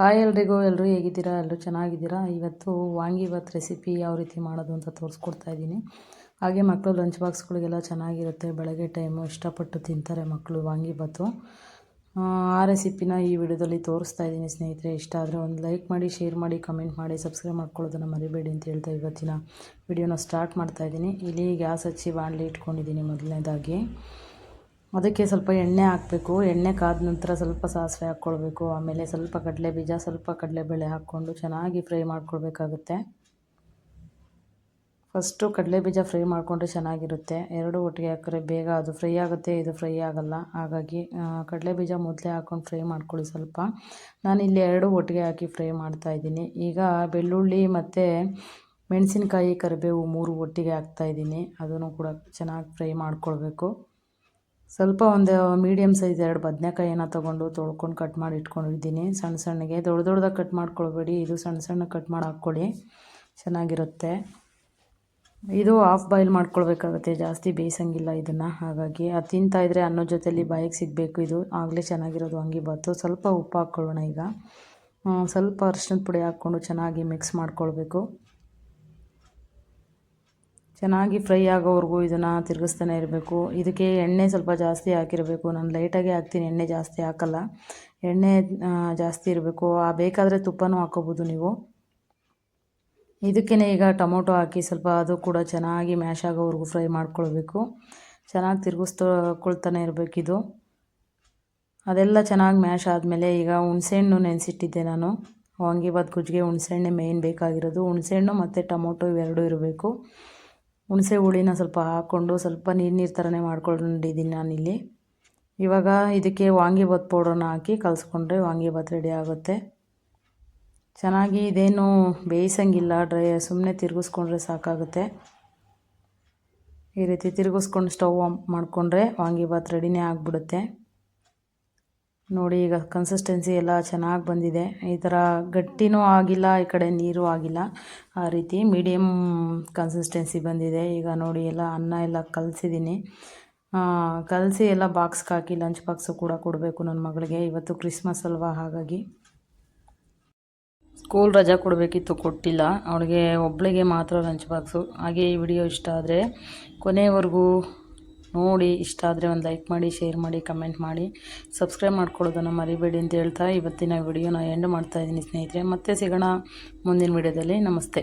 Hi ಎಲ್ರಿಗೂ ಎಲ್ಲರೂ ಹೇಗಿದ್ದೀರಾ? ಎಲ್ಲರೂ ಚೆನ್ನಾಗಿದ್ದೀರಾ? ಇವತ್ತು ವಾಂಗಿಭಾತ್ ರೆಸಿಪಿ ಯಾವ ರೀತಿ ಮಾಡೋದು ಅಂತ ತೋರಿಸ್ಕೊಡ್ತಾ ಇದ್ದೀನಿ. ಹಾಗೆ ಮಕ್ಕಳು ಲಂಚ್ ಬಾಕ್ಸ್ಗಳಿಗೆಲ್ಲ ಚೆನ್ನಾಗಿರುತ್ತೆ. ಬೆಳಗ್ಗೆ ಟೈಮು ಇಷ್ಟಪಟ್ಟು ತಿಂತಾರೆ ಮಕ್ಕಳು ವಾಂಗಿಭಾತು ಆ ರೆಸಿಪಿನ ಈ ವಿಡಿಯೋದಲ್ಲಿ ತೋರಿಸ್ತಾ ಇದ್ದೀನಿ ಸ್ನೇಹಿತರೆ. ಇಷ್ಟ ಆದರೆ ಒಂದು ಲೈಕ್ ಮಾಡಿ ಶೇರ್ ಮಾಡಿ ಕಮೆಂಟ್ ಮಾಡಿ ಸಬ್ಸ್ಕ್ರೈಬ್ ಮಾಡ್ಕೊಳ್ಳೋದನ್ನು ಮರಿಬೇಡಿ ಅಂತ ಹೇಳ್ತಾ ಇವತ್ತಿನ ವಿಡಿಯೋನ ಸ್ಟಾರ್ಟ್ ಮಾಡ್ತಾ ಇದ್ದೀನಿ. ಇಲ್ಲಿ ಗ್ಯಾಸ್ ಹಚ್ಚಿ ಬಾಣಲಿ ಇಟ್ಕೊಂಡಿದ್ದೀನಿ ಮೊದಲನೇದಾಗಿ. ಅದಕ್ಕೆ ಸ್ವಲ್ಪ ಎಣ್ಣೆ ಹಾಕಬೇಕು. ಎಣ್ಣೆ ಕಾದ ನಂತರ ಸ್ವಲ್ಪ ಸಾಸಿವೆ ಹಾಕ್ಕೊಳ್ಬೇಕು. ಆಮೇಲೆ ಸ್ವಲ್ಪ ಕಡಲೆ ಬೀಜ ಸ್ವಲ್ಪ ಕಡಲೆಬೇಳೆ ಹಾಕ್ಕೊಂಡು ಚೆನ್ನಾಗಿ ಫ್ರೈ ಮಾಡ್ಕೊಳ್ಬೇಕಾಗುತ್ತೆ. ಫಸ್ಟು ಕಡಲೆ ಬೀಜ ಫ್ರೈ ಮಾಡಿಕೊಂಡ್ರೆ ಚೆನ್ನಾಗಿರುತ್ತೆ. ಎರಡು ಒಟ್ಟಿಗೆ ಹಾಕಿದ್ರೆ ಬೇಗ ಅದು ಫ್ರೈ ಆಗುತ್ತೆ, ಇದು ಫ್ರೈ ಆಗೋಲ್ಲ. ಹಾಗಾಗಿ ಕಡಲೆ ಬೀಜ ಮೊದಲೇ ಹಾಕ್ಕೊಂಡು ಫ್ರೈ ಮಾಡ್ಕೊಳ್ಳಿ ಸ್ವಲ್ಪ. ನಾನು ಇಲ್ಲಿ ಎರಡು ಒಟ್ಟಿಗೆ ಹಾಕಿ ಫ್ರೈ ಮಾಡ್ತಾ ಇದ್ದೀನಿ. ಈಗ ಬೆಳ್ಳುಳ್ಳಿ ಮತ್ತು ಮೆಣಸಿನಕಾಯಿ, ಕರಿಬೇವು ಮೂರು ಒಟ್ಟಿಗೆ ಹಾಕ್ತಾಯಿದ್ದೀನಿ ಅದನ್ನು ಕೂಡ ಚೆನ್ನಾಗಿ ಫ್ರೈ ಮಾಡ್ಕೊಳ್ಬೇಕು. ಸ್ವಲ್ಪ ಒಂದು ಮೀಡಿಯಮ್ ಸೈಜ್ ಎರಡು ಬದನೆಕಾಯಿನ ತೊಗೊಂಡು ತೊಳ್ಕೊಂಡು ಕಟ್ ಮಾಡಿ ಇಟ್ಕೊಂಡಿದ್ದೀನಿ. ಸಣ್ಣ ಸಣ್ಣಗೆ. ದೊಡ್ಡ ದೊಡ್ಡದಾಗಿ ಕಟ್ ಮಾಡ್ಕೊಳ್ಬೇಡಿ. ಇದು ಸಣ್ಣ ಸಣ್ಣ ಕಟ್ ಮಾಡಿ ಹಾಕ್ಕೊಳ್ಳಿ. ಚೆನ್ನಾಗಿರುತ್ತೆ. ಇದು ಹಾಫ್ ಬಾಯ್ಲ್ ಮಾಡ್ಕೊಳ್ಬೇಕಾಗುತ್ತೆ. ಜಾಸ್ತಿ ಬೇಯಿಸಂಗಿಲ್ಲ ಇದನ್ನು. ಹಾಗಾಗಿ ಅದು ತಿಂತಾಯಿದ್ರೆ ಅನ್ನೋ ಜೊತೆಲಿ ಬಾಯಿಗೆ ಸಿಗಬೇಕು ಇದು. ಆಗಲೇ ಚೆನ್ನಾಗಿರೋದು ವಾಂಗಿಬಾತು ಸ್ವಲ್ಪ ಉಪ್ಪು ಹಾಕ್ಕೊಳ್ಳೋಣ ಈಗ. ಸ್ವಲ್ಪ ಅರಿಶಿನದ ಪುಡಿ ಹಾಕ್ಕೊಂಡು ಚೆನ್ನಾಗಿ ಮಿಕ್ಸ್ ಮಾಡ್ಕೊಳ್ಬೇಕು. ಚೆನ್ನಾಗಿ ಫ್ರೈ ಆಗೋವರೆಗೂ ಇದನ್ನು ತಿರುಗಿಸ್ತಾನೆ ಇರಬೇಕು. ಇದಕ್ಕೆ ಎಣ್ಣೆ ಸ್ವಲ್ಪ ಜಾಸ್ತಿ ಹಾಕಿರಬೇಕು. ನಾನು ಲೈಟಾಗೆ ಹಾಕ್ತೀನಿ. ಎಣ್ಣೆ ಜಾಸ್ತಿ ಹಾಕಲ್ಲ. ಎಣ್ಣೆ ಜಾಸ್ತಿ ಇರಬೇಕು. ಆ, ಬೇಕಾದರೆ ತುಪ್ಪನೂ ಹಾಕೋಬೋದು ನೀವು. ಇದಕ್ಕೇ ಈಗ ಟೊಮೊಟೊ ಹಾಕಿ ಸ್ವಲ್ಪ ಅದು ಕೂಡ ಚೆನ್ನಾಗಿ ಮ್ಯಾಶ್ ಆಗೋವರೆಗೂ ಫ್ರೈ ಮಾಡ್ಕೊಳ್ಬೇಕು. ಚೆನ್ನಾಗಿ ತಿರುಗಿಸ್ಕೊಳ್ತಾನೆ ಇದು. ಅದೆಲ್ಲ ಚೆನ್ನಾಗಿ ಮ್ಯಾಶ್ ಆದಮೇಲೆ ಈಗ ಹುಣಸೆಹಣ್ಣು ನೆನೆಸಿಟ್ಟಿದ್ದೆ ನಾನು. ವಾಂಗಿಬಾತ್ ಗುಜ್ಜಿಗೆ ಹುಣಸೆಹಣ್ಣೆ ಮೇಯ್ನ್ ಬೇಕಾಗಿರೋದು. ಹುಣಸೆಹಣ್ಣು ಮತ್ತು ಟೊಮೊಟೊ ಇವೆರಡೂ ಇರಬೇಕು. ಹುಣಸೆ ಹುಳಿನ ಸ್ವಲ್ಪ ಹಾಕ್ಕೊಂಡು ಸ್ವಲ್ಪ ನೀರು ನೀರು ಥರನೇ ಮಾಡ್ಕೊಂಡಿದ್ದೀನಿ ನಾನಿಲ್ಲಿ. ಇವಾಗ ಇದಕ್ಕೆ ವಾಂಗಿಬಾತ್ ಪೌಡ್ರನ್ನ ಹಾಕಿ ಕಲಿಸ್ಕೊಂಡ್ರೆ ವಾಂಗಿಬಾತ್ ರೆಡಿ ಆಗುತ್ತೆ. ಚೆನ್ನಾಗಿ ಇದೇನು ಬೇಯಿಸಂಗಿಲ್ಲ ಡ್ರೈ ಸುಮ್ಮನೆ ತಿರುಗಿಸ್ಕೊಂಡ್ರೆ ಸಾಕಾಗುತ್ತೆ. ಈ ರೀತಿ ತಿರುಗಿಸ್ಕೊಂಡು ಸ್ಟವ್ ಆನ್ ಮಾಡಿಕೊಂಡ್ರೆ ವಾಂಗಿಬಾತ್ ರೆಡಿನೇ ಆಗಿಬಿಡುತ್ತೆ. ನೋಡಿ ಈಗ ಕನ್ಸಿಸ್ಟೆನ್ಸಿ ಎಲ್ಲ ಚೆನ್ನಾಗಿ ಬಂದಿದೆ. ಈ ಥರ ಗಟ್ಟಿನೂ ಆಗಿಲ್ಲ, ಈ ಕಡೆ ನೀರು ಆಗಿಲ್ಲ. ಆ ರೀತಿ ಮೀಡಿಯಮ್ ಕನ್ಸಿಸ್ಟೆನ್ಸಿ ಬಂದಿದೆ. ಈಗ ನೋಡಿ ಎಲ್ಲ ಅನ್ನ ಎಲ್ಲ ಕಲಸಿದ್ದೀನಿ. ಕಲಸಿ ಎಲ್ಲ ಬಾಕ್ಸ್ಗೆ ಹಾಕಿ ಲಂಚ್ ಬಾಕ್ಸು ಕೂಡ ಕೊಡಬೇಕು ನನ್ನ ಮಗಳಿಗೆ. ಇವತ್ತು ಕ್ರಿಸ್ಮಸ್ ಅಲ್ವಾ ಹಾಗಾಗಿ. ಸ್ಕೂಲ್ ರಜಾ ಕೊಡಬೇಕಿತ್ತು, ಕೊಟ್ಟಿಲ್ಲ. ಅವಳಿಗೆ ಒಬ್ಬಳಿಗೆ ಮಾತ್ರ ಲಂಚ್ ಬಾಕ್ಸು ಹಾಗೆ ಈ ವಿಡಿಯೋ ಇಷ್ಟ ಆದರೆ ಕೊನೆಯವರೆಗೂ ನೋಡಿ, ಇಷ್ಟ ಆದರೆ ಒಂದು ಲೈಕ್ ಮಾಡಿ ಶೇರ್ ಮಾಡಿ ಕಮೆಂಟ್ ಮಾಡಿ. ಸಬ್ಸ್ಕ್ರೈಬ್ ಮಾಡ್ಕೊಳ್ಳೋದನ್ನು ಮರಿಬೇಡಿ ಅಂತ ಹೇಳ್ತಾ ಇವತ್ತಿನ ವಿಡಿಯೋನ ಎಂಡ್ ಮಾಡ್ತಾಯಿದ್ದೀನಿ ಸ್ನೇಹಿತರೆ. ಮತ್ತೆ ಸಿಗೋಣ ಮುಂದಿನ ವಿಡಿಯೋದಲ್ಲಿ ನಮಸ್ತೆ.